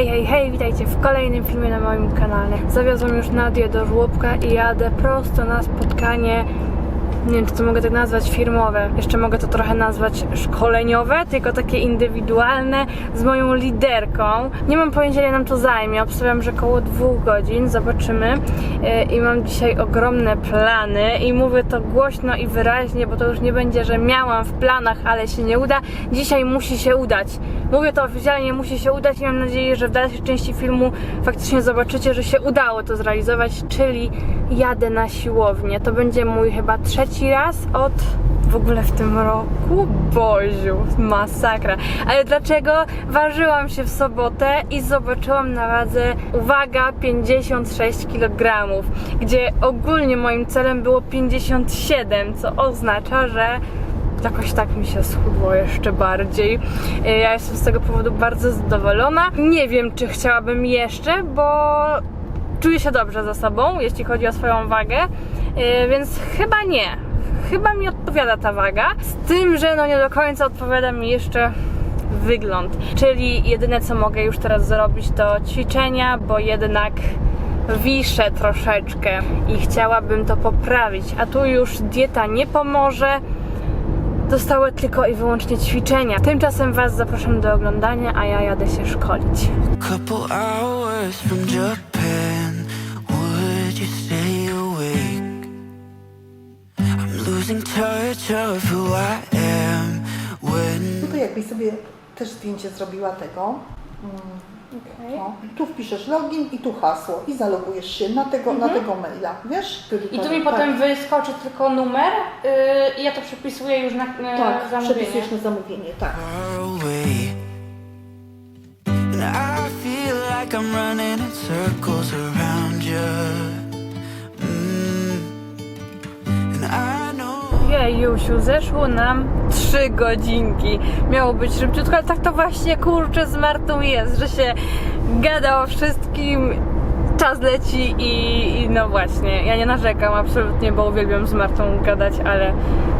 Hej, hej, hej, witajcie w kolejnym filmie na moim kanale. Zawiozłam już Nadię do żłobka i jadę prosto na spotkanie, nie wiem czy to mogę tak nazwać, firmowe. Jeszcze mogę to trochę nazwać szkoleniowe, tylko takie indywidualne z moją liderką. Nie mam pojęcia ile nam to zajmie, obstawiam, że około dwóch godzin, zobaczymy. Yy, I mam dzisiaj ogromne plany i mówię to głośno i wyraźnie, bo to już nie będzie, że miałam w planach, ale się nie uda. Dzisiaj musi się udać. Mówię to oficjalnie, musi się udać i mam nadzieję, że w dalszej części filmu faktycznie zobaczycie, że się udało to zrealizować, czyli jadę na siłownię. To będzie mój chyba trzeci raz od w ogóle w tym roku? Boziu, masakra. Ale dlaczego? Ważyłam się w sobotę i zobaczyłam na wadze, uwaga, 56 kg, gdzie ogólnie moim celem było 57, co oznacza, że jakoś tak mi się schudło jeszcze bardziej. E, Ja jestem z tego powodu bardzo zadowolona. Nie wiem, czy chciałabym jeszcze, bo czuję się dobrze ze sobą, jeśli chodzi o swoją wagę, więc chyba nie. Chyba mi odpowiada ta waga, z tym, że no nie do końca odpowiada mi jeszcze wygląd. Czyli jedyne co mogę już teraz zrobić to ćwiczenia, bo jednak wiszę troszeczkę i chciałabym to poprawić, a tu już dieta nie pomoże. Zostały tylko i wyłącznie ćwiczenia. Tymczasem Was zapraszam do oglądania, a ja jadę się szkolić. To jakbyś sobie też zdjęcie zrobiła tego. No, tu wpiszesz login i tu hasło i zalogujesz się na tego, na tego maila, wiesz? Który Mhm. I tu mi potem wyskoczy tylko numer yy, i ja to przepisuję już na yy, tak, zamówienie. przepisujesz na zamówienie, tak. I feel like I'm running in circles around you. Jejusiu, zeszło nam 3 godzinki. Miało być szybciutko, ale tak to właśnie kurczę z Martą jest, że się gada o wszystkim, czas leci i, i no właśnie, ja nie narzekam absolutnie, bo uwielbiam z Martą gadać, ale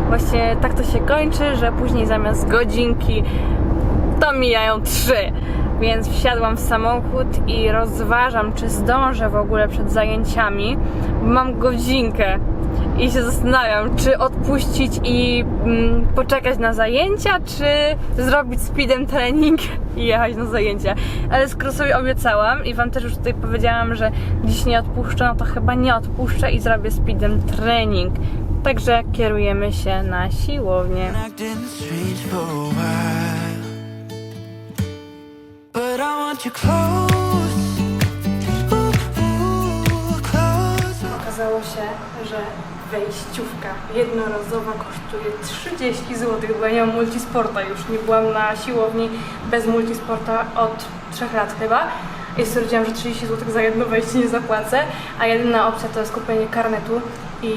właśnie tak to się kończy, że później zamiast godzinki to mijają trzy. Więc wsiadłam w samochód i rozważam, czy zdążę w ogóle przed zajęciami. Mam godzinkę i się zastanawiam, czy odpuścić i mm, poczekać na zajęcia, czy zrobić speedem trening i jechać na zajęcia. Ale skoro sobie obiecałam i Wam też już tutaj powiedziałam, że dziś nie odpuszczę, no to chyba nie odpuszczę i zrobię speedem trening. Także kierujemy się na siłownię. Okazało się, że wejściówka jednorazowa kosztuje 30 zł, bo ja nie mam multisporta już. Nie byłam na siłowni bez multisporta od 3 lat chyba. I stwierdziłam, że 30 zł za jedno wejście nie zapłacę, a jedyna opcja to jest kupienie karnetu i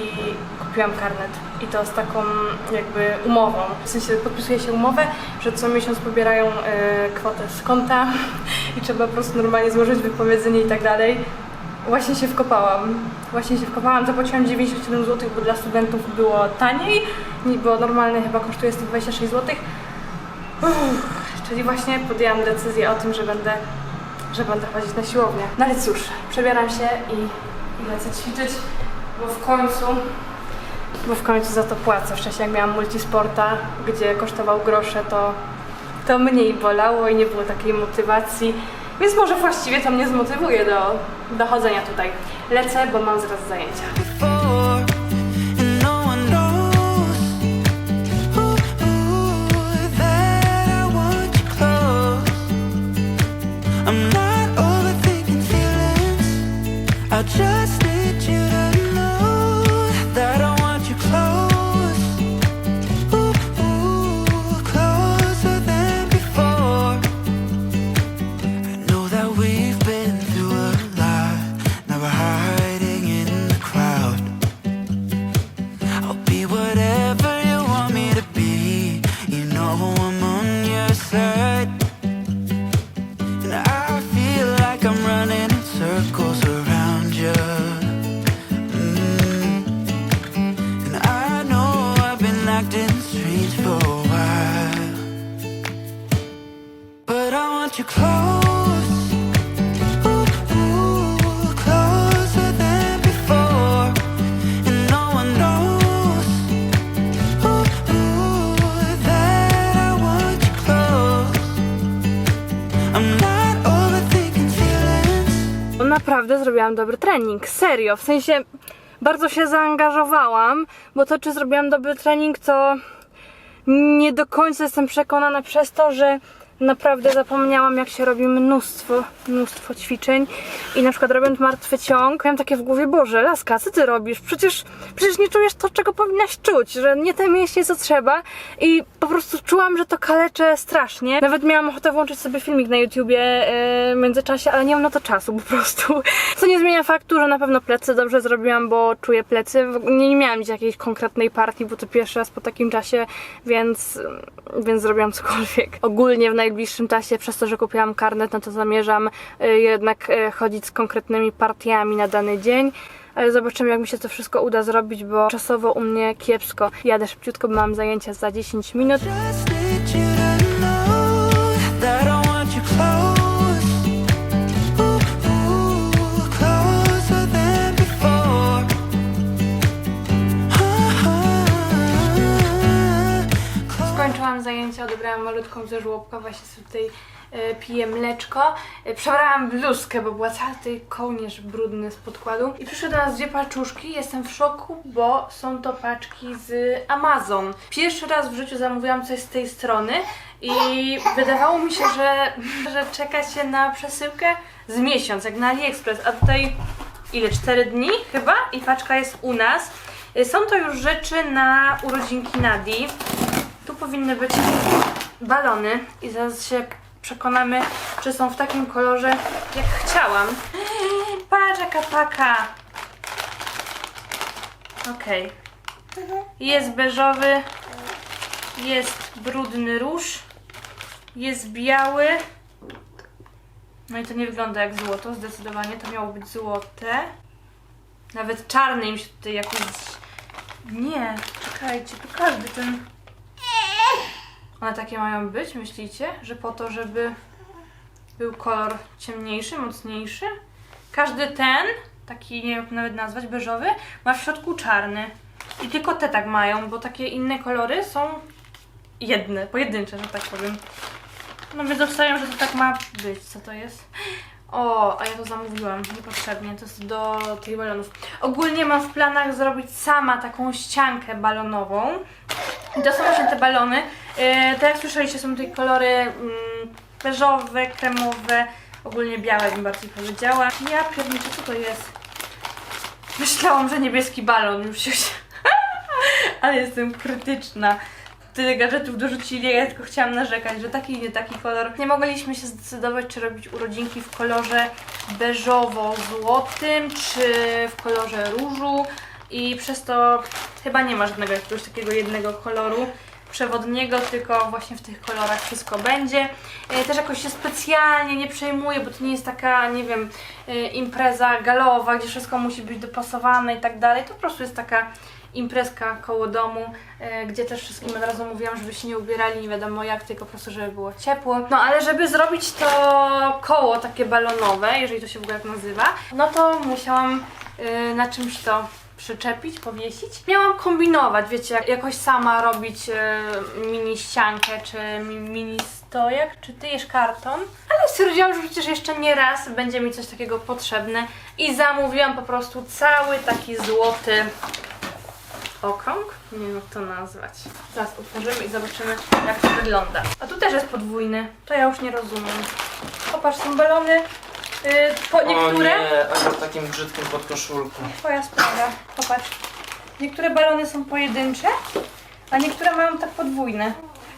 kupiłam karnet. I to z taką jakby umową. W sensie podpisuje się umowę, że co miesiąc pobierają e, kwotę z konta i trzeba po prostu normalnie złożyć wypowiedzenie i tak dalej. Właśnie się wkopałam. Właśnie się wkopałam. Zapłaciłam 97 zł, bo dla studentów było taniej, nie- bo normalnie chyba kosztuje 126 zł. Uff, czyli właśnie podjęłam decyzję o tym, że będę, że będę chodzić na siłownię. No ale cóż, przebieram się i, i lecę ćwiczyć, bo w końcu bo w końcu za to płacę. Wcześniej jak miałam multisporta, gdzie kosztował grosze, to, to mniej bolało i nie było takiej motywacji. Więc może właściwie to mnie zmotywuje do, do chodzenia tutaj. Lecę, bo mam zaraz zajęcia. no just naprawdę zrobiłam dobry trening. Serio, w sensie bardzo się zaangażowałam, bo to, czy zrobiłam dobry trening, to nie do końca jestem przekonana przez to, że naprawdę zapomniałam, jak się robi mnóstwo, mnóstwo ćwiczeń i na przykład robiąc martwy ciąg, miałam takie w głowie, Boże, Laska, co ty robisz? Przecież, przecież nie czujesz to, czego powinnaś czuć, że nie te mięśnie, co trzeba i po prostu czułam, że to kalecze strasznie. Nawet miałam ochotę włączyć sobie filmik na YouTubie e, w międzyczasie, ale nie mam na to czasu po prostu. Co nie zmienia faktu, że na pewno plecy dobrze zrobiłam, bo czuję plecy. Nie, nie miałam jakiejś konkretnej partii, bo to pierwszy raz po takim czasie, więc, więc zrobiłam cokolwiek. Ogólnie w najbliższym czasie, przez to, że kupiłam karnet, no to zamierzam y, jednak y, chodzić z konkretnymi partiami na dany dzień. Ale zobaczymy, jak mi się to wszystko uda zrobić, bo czasowo u mnie kiepsko. Jadę szybciutko, bo mam zajęcia za 10 minut. Zajęcia, odebrałam malutką ze żłobka, właśnie sobie tutaj e, piję mleczko. E, przebrałam bluzkę, bo była cały tutaj kołnierz brudny z podkładu. I przyszły do nas dwie paczuszki. Jestem w szoku, bo są to paczki z Amazon. Pierwszy raz w życiu zamówiłam coś z tej strony i wydawało mi się, że, że czeka się na przesyłkę z miesiąc, jak na AliExpress, a tutaj ile? 4 dni chyba i paczka jest u nas. Y, Są to już rzeczy na urodzinki Nadi. Powinny być balony i zaraz się przekonamy, czy są w takim kolorze, jak chciałam. Patrz jaka paka! Okej. Jest beżowy, jest brudny róż, jest biały. No i to nie wygląda jak złoto, zdecydowanie to miało być złote. Nawet czarny im się tutaj jakoś... Nie, czekajcie, każdy ten... One takie mają być, myślicie? Że po to, żeby był kolor ciemniejszy, mocniejszy? Każdy ten, taki nie wiem jak nawet nazwać, beżowy, ma w środku czarny. I tylko te tak mają, bo takie inne kolory są jedne, pojedyncze, że tak powiem. No więc obstawiam, że to tak ma być. Co to jest? O, a ja to zamówiłam niepotrzebnie. To jest do tych balonów. Ogólnie mam w planach zrobić sama taką ściankę balonową. I to są właśnie te balony. Yy, tak jak słyszeliście, są tutaj kolory mm, beżowe, kremowe, ogólnie białe bym bardziej powiedziała. Ja pierniczę, co to jest? Myślałam, że niebieski balon już się... Ale jestem krytyczna. Tyle gadżetów dorzucili, ja tylko chciałam narzekać, że taki nie taki kolor. Nie mogliśmy się zdecydować, czy robić urodzinki w kolorze beżowo-złotym, czy w kolorze różu. I przez to chyba nie ma żadnego jakiegoś takiego jednego koloru przewodniego, tylko właśnie w tych kolorach wszystko będzie. E, Też jakoś się specjalnie nie przejmuję, bo to nie jest taka, nie wiem, e, impreza galowa, gdzie wszystko musi być dopasowane i tak dalej. To po prostu jest taka imprezka koło domu, e, gdzie też wszystkim od razu mówiłam, żeby się nie ubierali, nie wiadomo jak, tylko po prostu, żeby było ciepło. No ale żeby zrobić to koło takie balonowe, jeżeli to się w ogóle tak nazywa, no to musiałam na czymś to przyczepić, powiesić. Miałam kombinować, wiecie, jak- jakoś sama robić e, mini ściankę, czy mi, mini stojak, czy tyjesz karton. Ale stwierdziłam, że przecież jeszcze nie raz będzie mi coś takiego potrzebne i zamówiłam po prostu cały taki złoty okrąg? Nie wiem jak to nazwać. Zaraz otworzymy i zobaczymy jak to wygląda. A tu też jest podwójny. To ja już nie rozumiem. Popatrz, są balony. Yy, po, niektóre... O nie, a ja w takim brzydkim podkoszulku. Twoja sprawa. Popatrz. Niektóre balony są pojedyncze, a niektóre mają tak podwójne.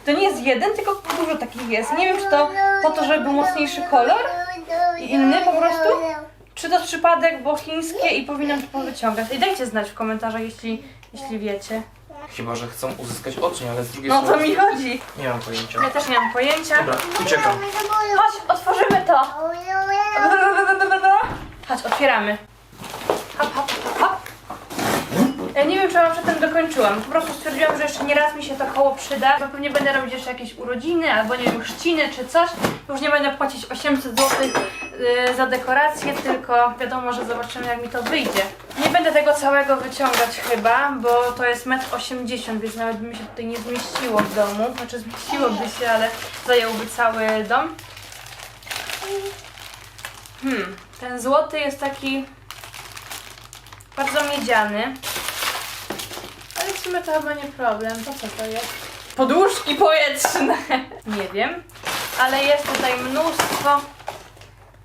To nie jest jeden, tylko dużo takich jest. Nie wiem, czy to po to, żeby był mocniejszy kolor i inny po prostu, czy to przypadek, bo chińskie i powinnam to powyciągać. I dajcie znać w komentarzach, jeśli, jeśli wiecie. Chyba, że chcą uzyskać oczy, ale z drugiej No to strony mi chodzi. nie mam pojęcia. Ja też nie mam pojęcia. Dobra, uciekam. Chodź, otworzymy to. Chodź, otwieramy. Hop, hop, hop, hop. Ja nie wiem, czy ja przedtem dokończyłam. Po prostu stwierdziłam, że jeszcze nie raz mi się to koło przyda. Bo pewnie będę robić jeszcze jakieś urodziny, albo nie wiem, chrzciny czy coś. Już nie będę płacić 800 zł yy, za dekorację, tylko wiadomo, że zobaczymy jak mi to wyjdzie. Nie będę tego całego wyciągać chyba, bo to jest 1,80 m, więc nawet by mi się tutaj nie zmieściło w domu. Znaczy zmieściłoby się, ale zająłby cały dom. Hmm, ten złoty jest taki bardzo miedziany. Sumie to chyba nie problem. To co to jest? Poduszki powietrzne. Nie wiem. Ale jest tutaj mnóstwo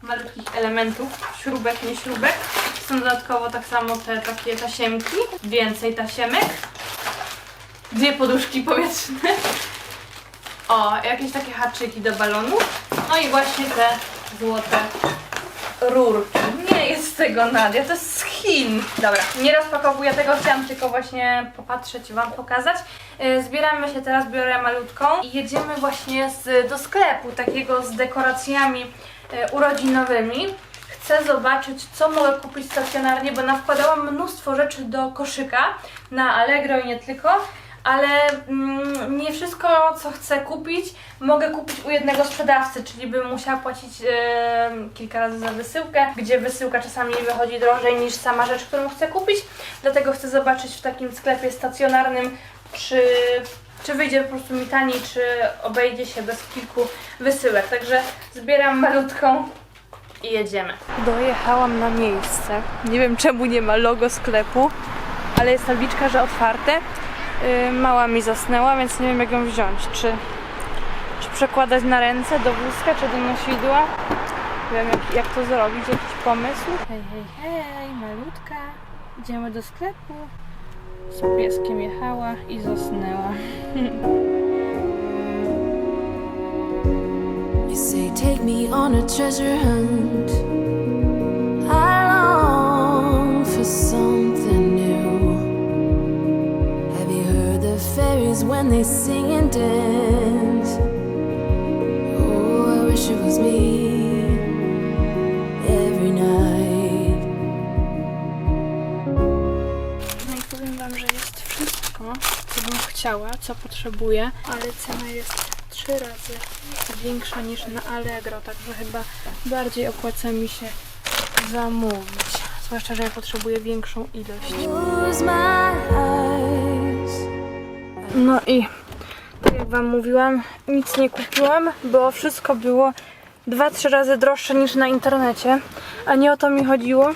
malutkich elementów, śrubek, nie śrubek. Są dodatkowo tak samo te takie tasiemki, więcej tasiemek, dwie poduszki powietrzne. O, jakieś takie haczyki do balonów. No i właśnie te złote rurki. Jest z tego Nadia, to jest z Chin. Dobra, nie rozpakowuję tego, chciałam tylko właśnie popatrzeć i Wam pokazać. Yy, Zbieramy się teraz, biorę malutką i jedziemy właśnie z, do sklepu takiego z dekoracjami yy, urodzinowymi. Chcę zobaczyć, co mogę kupić stacjonarnie, bo nawkładałam mnóstwo rzeczy do koszyka na Allegro i nie tylko ale mm, nie wszystko, co chcę kupić, mogę kupić u jednego sprzedawcy, czyli bym musiała płacić e, kilka razy za wysyłkę, gdzie wysyłka czasami wychodzi drożej niż sama rzecz, którą chcę kupić. Dlatego chcę zobaczyć w takim sklepie stacjonarnym, czy, czy wyjdzie po prostu mi taniej, czy obejdzie się bez kilku wysyłek. Także zbieram malutką i jedziemy. Dojechałam na miejsce. Nie wiem czemu nie ma logo sklepu, ale jest tabliczka, że otwarte. Yy, mała mi zasnęła, więc nie wiem jak ją wziąć. Czy, czy przekładać na ręce do wózka, czy do nosidła? Nie wiem jak, jak to zrobić, jakiś pomysł? Hej, hej, hej, malutka. Idziemy do sklepu. Z pieskiem jechała i zasnęła. You say, take me on a treasure hunt. When they sing and dance? Oh, I wish it was me every night. No i powiem Wam, że jest wszystko, co bym chciała, co potrzebuję, ale cena jest trzy razy większa niż na Allegro, także chyba bardziej opłaca mi się zamówić. Zwłaszcza, że ja potrzebuję większą ilość. No i tak jak Wam mówiłam, nic nie kupiłam, bo wszystko było 2-3 razy droższe niż na internecie, a nie o to mi chodziło.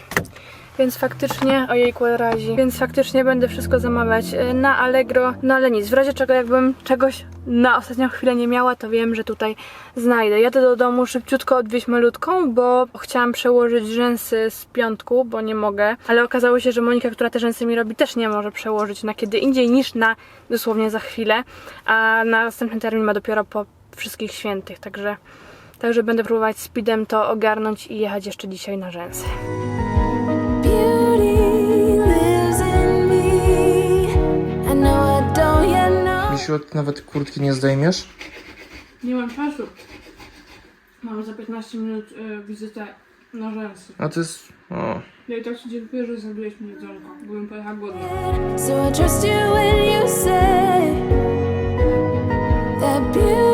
Więc faktycznie, ojejku razi, więc faktycznie będę wszystko zamawiać e, na Allegro, no ale nic, w razie czego jakbym czegoś na ostatnią chwilę nie miała, to wiem, że tutaj znajdę. Jadę do domu szybciutko odwieźć malutką, bo chciałam przełożyć rzęsy z piątku, bo nie mogę, ale okazało się, że Monika, która te rzęsy mi robi, też nie może przełożyć na kiedy indziej niż na dosłownie za chwilę, a następny termin ma dopiero po wszystkich świętych, także Także będę próbować speedem to ogarnąć i jechać jeszcze dzisiaj na rzęsy. Misiu, nawet kurtki nie zdejmiesz? Nie mam czasu. Mam za 15 minut y, wizytę na rzęsy. A to jest... O. Ja i tak ci dziękuję, że zrobiłeś mi jedzonko, bo bym pojechała głodna. So I trust you when you say that beauty.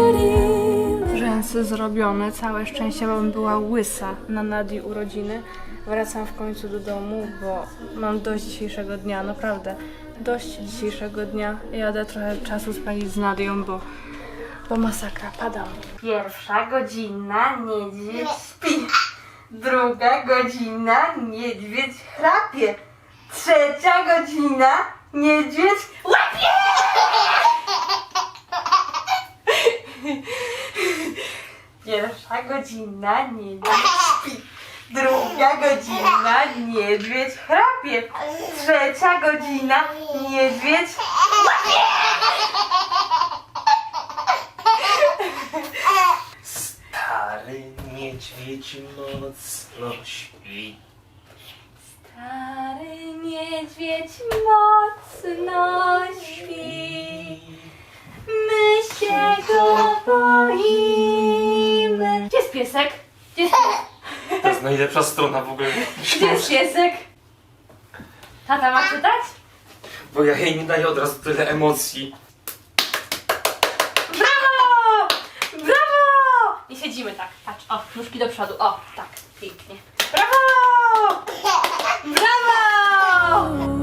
Rzęsy zrobione, całe szczęście, bo była łysa na Nadii urodziny. Wracam w końcu do domu, bo mam dość dzisiejszego dnia, naprawdę. Dość dzisiejszego dnia. Jadę trochę czasu spędzić z Nadią, bo, bo masakra, padam. Pierwsza godzina, niedźwiedź śpi. Druga godzina, niedźwiedź chrapie. Trzecia godzina, niedźwiedź łapie! Pierwsza godzina, niedźwiedź śpi. Druga godzina, niedźwiedź chrapie. Trzecia godzina, niedźwiedź Stary niedźwiedź mocno śpi. Stary niedźwiedź mocno śpi. My się go boimy piesek? Gdzie To jest najlepsza strona w ogóle. gdzie jest piesek? Tata ma czytać? Bo ja jej nie daję od razu tyle emocji. Brawo! Brawo! I siedzimy tak, patrz, o, nóżki do przodu, o, tak, pięknie. Brawo! Brawo!